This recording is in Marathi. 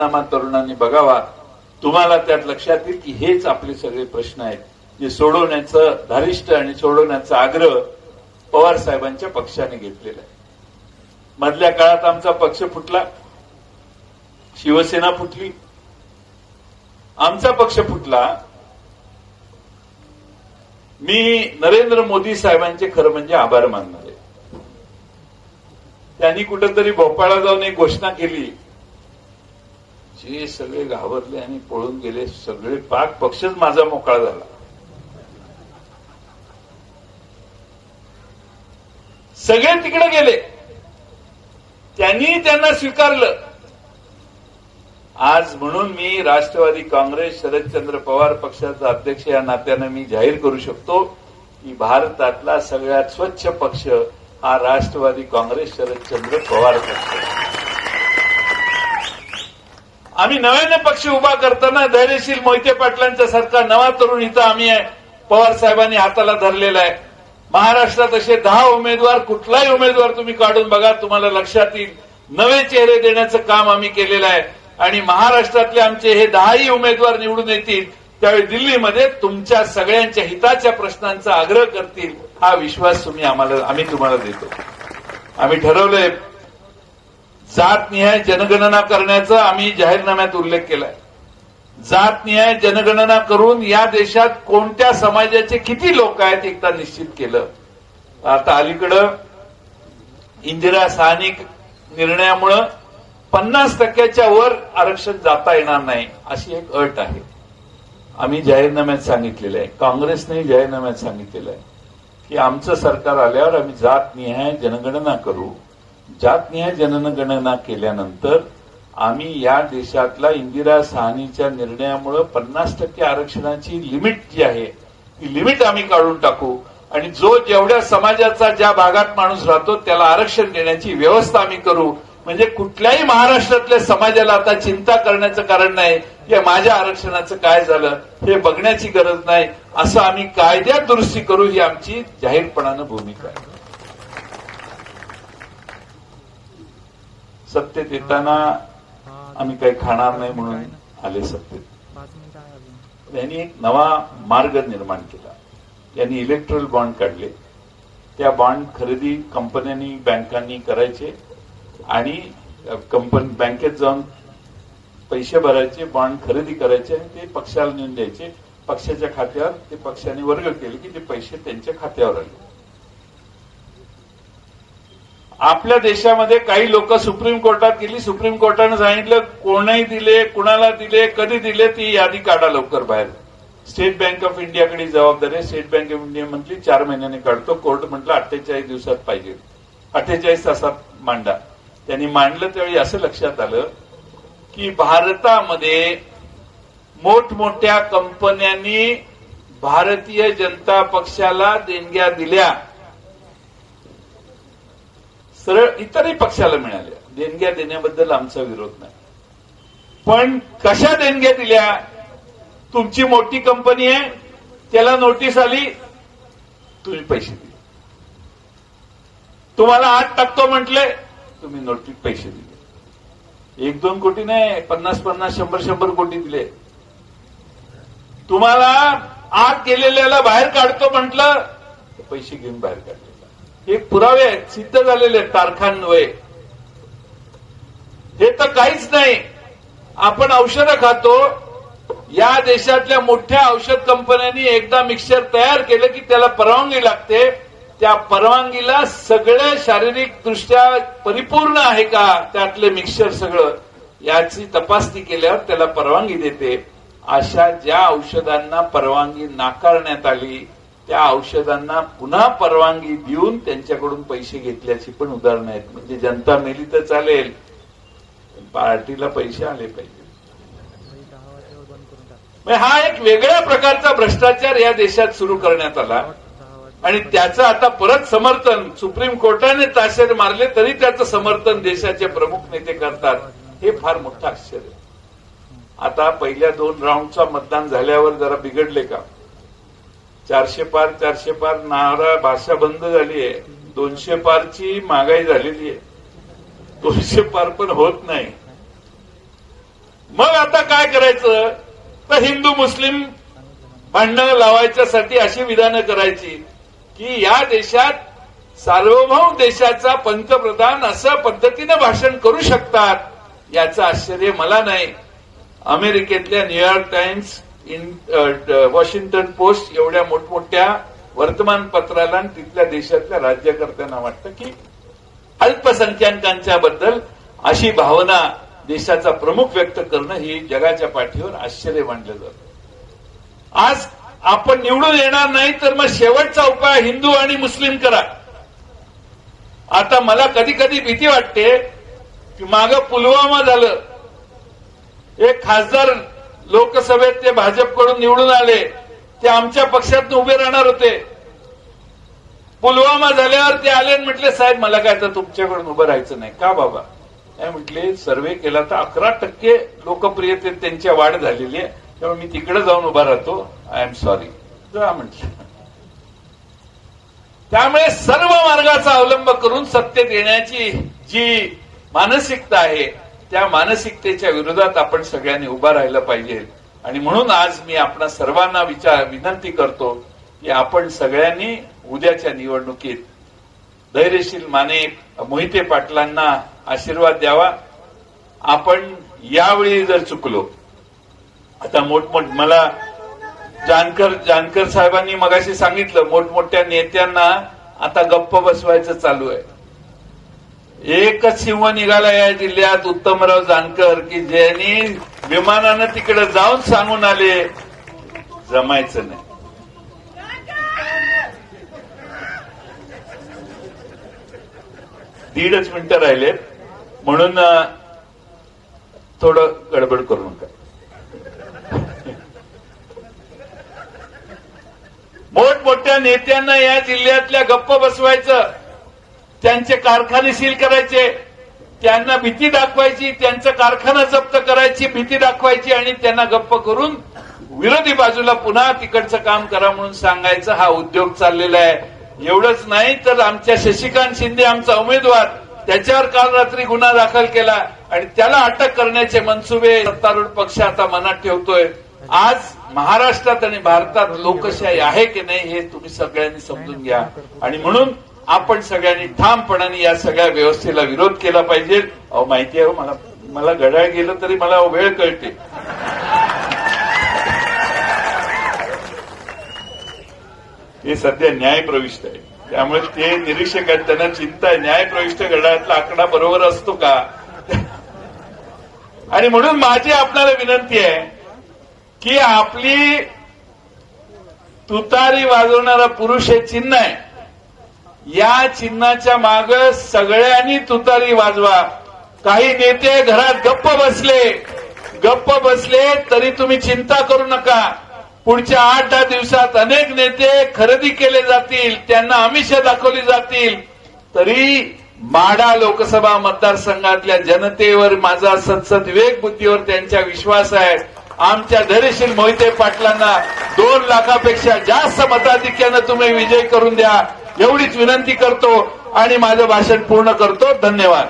तरुणांनी बघावा. तुम्हाला त्यात लक्षात येईल की हेच आपले सगळे प्रश्न आहेत जे सोडवण्याचं धारिष्ट आणि सोडवण्याचा आग्रह पवार साहेबांच्या पक्षाने घेतलेला आहे. मधल्या काळात आमचा पक्ष फुटला. शिवसेना फुटली. आमचा पक्ष फुटला. मी नरेंद्र मोदी साहेबांचे खरं म्हणजे आभार मानणार आहे. त्यांनी कुठंतरी भोपाळला जाऊन एक घोषणा केली. जे सगळे घाबरले आणि पळून गेले सगळे पाक पक्षच माझा मोकळा झाला. सगळे तिकडे गेले. त्यांनी त्यांना स्वीकारलं. आज म्हणून मी राष्ट्रवादी काँग्रेस शरदचंद्र पवार पक्षाचा अध्यक्ष या नात्यानं मी जाहीर करू शकतो की भारतातला सगळ्यात स्वच्छ पक्ष हा राष्ट्रवादी काँग्रेस शरदचंद्र पवार पक्ष आहे. आम्ही नव्याने पक्ष उभा करताना धैर्यशील मोहिते पाटलांच्या सारखा नवा तरुण इथं आम्ही पवार साहेबांनी हाताला धरलेला आहे. महाराष्ट्रात असे दहा उमेदवार कुठलाही उमेदवार तुम्ही काढून बघा तुम्हाला लक्षात येईल. नवे चेहरे देण्याचं काम आम्ही केलेलं आहे. आणि महाराष्ट्रातले आमचे हे दहाही उमेदवार निवडून येतील त्यावेळी दिल्लीमध्ये तुमच्या सगळ्यांच्या हिताच्या प्रश्नांचा आग्रह करतील हा विश्वास तुम्ही आम्हाला आम्ही तुम्हाला देतो. आम्ही ठरवलंय जातनिहाय जनगणना करण्याचा आम्ही जाहीरनाम्यात उल्लेख केलाय. जातनिहाय जनगणना करून या देशात कोणत्या समाजाचे किती लोक आहेत एकदा निश्चित केलं. आता अलीकडं इंदिरा स्थानिक निर्णयामुळं पन्नास टक्क्याच्या वर आरक्षण जाता येणार नाही अशी एक अट आहे. आम्ही जाहीरनाम्यात सांगितलेलं आहे. काँग्रेसने जाहीरनाम्यात सांगितलेलं आहे की आमचं सरकार आल्यावर आम्ही जात निहाय जनगणना करू. जातनिहाय जनगणना केल्यानंतर आम्ही या देशातला इंदिरा साहनीच्या निर्णयामुळे पन्नास टक्के आरक्षणाची लिमिट जी आहे ती लिमिट आम्ही काढून टाकू. आणि जो जेवढ्या समाजाचा ज्या भागात माणूस राहतो त्याला आरक्षण देण्याची व्यवस्था आम्ही करू. म्हणजे कुठल्याही महाराष्ट्रातल्या समाजाला आता चिंता करण्याचं कारण नाही की माझ्या आरक्षणाचं काय झालं हे बघण्याची गरज नाही असं आम्ही कायद्यात दुरुस्ती करू ही आमची जाहीरपणानं भूमिका आहे. सत्तेत येताना आम्ही काही खाणार नाही म्हणून आले सत्तेत. त्यांनी एक नवा मार्ग निर्माण केला. त्यांनी इलेक्ट्रल बॉन्ड काढले. त्या बॉन्ड खरेदी कंपन्यांनी बँकांनी करायचे आणि कंपनी बँकेत जाऊन पैसे भरायचे बॉन्ड खरेदी करायचे आणि ते पक्षाला नेऊन द्यायचे. पक्षाच्या खात्यावर ते पक्षाने वर्ग केले की ते पैसे त्यांच्या खात्यावर आले. आपल्या देशामध्ये काही लोक सुप्रीम कोर्टात गेली सुप्रीम कोर्टानं सांगितलं कोणही दिले कुणाला दिले कधी दिले ती यादी काढा लवकर बाहेर. स्टेट बँक ऑफ इंडियाकडे जबाबदारी आहे. स्टेट बँक ऑफ इंडिया म्हटली चार महिन्याने काढतो. कोर्ट म्हटलं अठ्ठेचाळीस दिवसात पाहिजे. अठ्ठेचाळीस तासात मांडा. त्यांनी मांडलं त्यावेळी असं लक्षात आलं की भारतामध्ये मोठमोठ्या कंपन्यांनी भारतीय जनता पक्षाला देणग्या दिल्या. सरळ इतरही पक्षाला मिळाल्या. देणग्या देण्याबद्दल आमचा विरोध नाही. पण कशा देणग्या दिल्या? तुमची मोठी कंपनी आहे त्याला नोटीस आली तुम्ही पैसे दिले. तुम्हाला आत टाकतो म्हटले तुम्ही नोटीस पैसे दिले. एक दोन कोटी नाही पन्नास पन्नास शंभर शंभर कोटी दिले. तुम्हाला आत गेलेल्याला बाहेर काढतो म्हटलं पैसे घेऊन बाहेर काढले. हे पुरावे आहेत सिद्ध झालेले आहेत हे तर काहीच नाही. आपण औषधं खातो. या देशातल्या मोठ्या औषध कंपन्यांनी एकदा मिक्सर तयार केलं की त्याला परवानगी लागते. त्या परवानगीला सगळं शारीरिक दृष्ट्या परिपूर्ण आहे का त्यातले मिक्सर सगळं? याची तपासणी केल्यावर त्याला परवानगी देते. अशा ज्या औषधांना परवानगी नाकारण्यात आली त्या औषधांना पुन्हा परवानगी देऊन त्यांच्याकडून पैसे घेतल्याची पण उदाहरणं आहेत. म्हणजे जनता मेली तर चालेल पार्टीला पैसे आले पाहिजे. म्हणजे हा एक वेगळ्या प्रकारचा भ्रष्टाचार या देशात सुरू करण्यात आला. आणि त्याचं आता परत समर्थन सुप्रीम कोर्टाने ताशेर मारले तरी त्याचं समर्थन देशाचे प्रमुख नेते करतात. हे फार मोठं आश्चर्य. आहे. आता पहिल्या दोन राऊंडचा मतदान झाल्यावर जरा बिघडले का? चारशे पार चारशे पार नारा भाषा बंद झाली आहे. दोनशे पारची महागाई झालेली आहे. दोनशे पार पण होत नाही. मग आता काय करायचं? तर हिंदू मुस्लिम भांडणं लावायच्यासाठी अशी विधानं करायची की या देशात सार्वभौम देशाचा पंतप्रधान असं पद्धतीनं भाषण करू शकतात याचं आश्चर्य मला नाही. अमेरिकेतल्या New York Times and Washington Post एवढ्या मोठमोठ्या वर्तमानपत्राला तिथल्या देशातल्या राज्यकर्त्यांना वाटतं की अल्पसंख्याकांच्या बद्दल अशी भावना देशाचा प्रमुख व्यक्त करणं ही जगाच्या पाठीवर आश्चर्य मानलं जातं. आज आपण निवडून येणार नाही तर मग शेवटचा उपाय हिंदू आणि मुस्लिम करा. आता मला कधी कधी भीती वाटते की माग पुलवामा झालं. एक खासदार लोकसभेत ते भाजपकडून निवडून आले. ते आमच्या पक्षातून उभे राहणार होते. पुलवामा झाल्यावर ते आले आणि म्हटले साहेब मला काय तर तुमच्याकडून उभं राहायचं नाही. का बाबा? काय म्हटले सर्वे केला तर अकरा टक्के लोकप्रियतेत त्यांच्या वाढ झालेली आहे. त्यामुळे मी तिकडे जाऊन उभा राहतो. आय एम सॉरी जा म्हटलं. त्यामुळे सर्व मार्गाचा अवलंब करून सत्तेत येण्याची जी मानसिकता आहे त्या मानसिकतेच्या विरोधात आपण सगळ्यांनी उभा राहिलं पाहिजे. आणि म्हणून आज मी आपण सर्वांना विचार विनंती करतो की आपण सगळ्यांनी उद्याच्या निवडणुकीत धैर्यशील माने मोहिते पाटलांना आशीर्वाद द्यावा. आपण यावेळी जर चुकलो आता मोठमोठ मला जानकर जानकर साहेबांनी मगाशी सांगितलं मोठमोठ्या नेत्यांना आता गप्प बसवायचं चालू आहे. एकच सिंह निघाला या जिल्ह्यात उत्तमराव जानकर की ज्यांनी विमानानं तिकडे जाऊन सांगून आले जमायचं नाही. दीडच मिनिटं राहिलेत. म्हणून थोडं गडबड करू नका. मोठमोठ्या नेत्यांना या जिल्ह्यातल्या गप्प बसवायचं. त्यांचे कारखाने सील करायचे त्यांना भीती दाखवायची त्यांचा कारखाना जप्त करायची भीती दाखवायची आणि त्यांना गप्प करून विरोधी बाजूला पुन्हा तिकडचं काम करा म्हणून सांगायचं हा उद्योग चाललेला आहे. एवढंच नाही तर आमच्या शशिकांत शिंदे आमचा उमेदवार त्याच्यावर काल रात्री गुन्हा दाखल केला आणि त्याला अटक करण्याचे मनसुबे सत्तारूढ पक्ष आता मनात ठेवतोय. आज महाराष्ट्रात आणि भारतात लोकशाही आहे की नाही हे तुम्ही सगळ्यांनी समजून घ्या. आणि म्हणून आपण सगळ्यांनी ठामपणाने या सगळ्या व्यवस्थेला विरोध केला पाहिजे. अहो माहिती आहे हो, मला मला घड्याळ गेलं तरी मला वेळ कळते. ते सध्या न्याय प्रविष्ट आहे. त्यामुळे ते निरीक्षक आहेत त्यांना चिंता आहे. न्याय प्रविष्ट घड्याळातला आकडा बरोबर असतो का? आणि म्हणून माझी आपल्याला विनंती आहे की आपली तुतारी वाजवणारा पुरुष हे चिन्ह आहे. या चिन्हाच्या माग सगळ्यांनी तुतारी वाजवा. काही नेते घरात गप्प बसले. गप्प बसले तरी तुम्ही चिंता करू नका. पुढच्या आठ दहा दिवसात अनेक नेते खरेदी केले जातील त्यांना आमिष दाखवली जातील. तरी माडा लोकसभा मतदारसंघातल्या जनतेवर माझा सतसत विवेक बुद्धीवर त्यांचा विश्वास आहे. आमच्या धैर्यशील मोहिते पाटलांना दोन लाखापेक्षा जास्त मताधिक्यानं तुम्ही विजय करून द्या. एवढीच विनंती करतो आणि माझं भाषण पूर्ण करतो. धन्यवाद.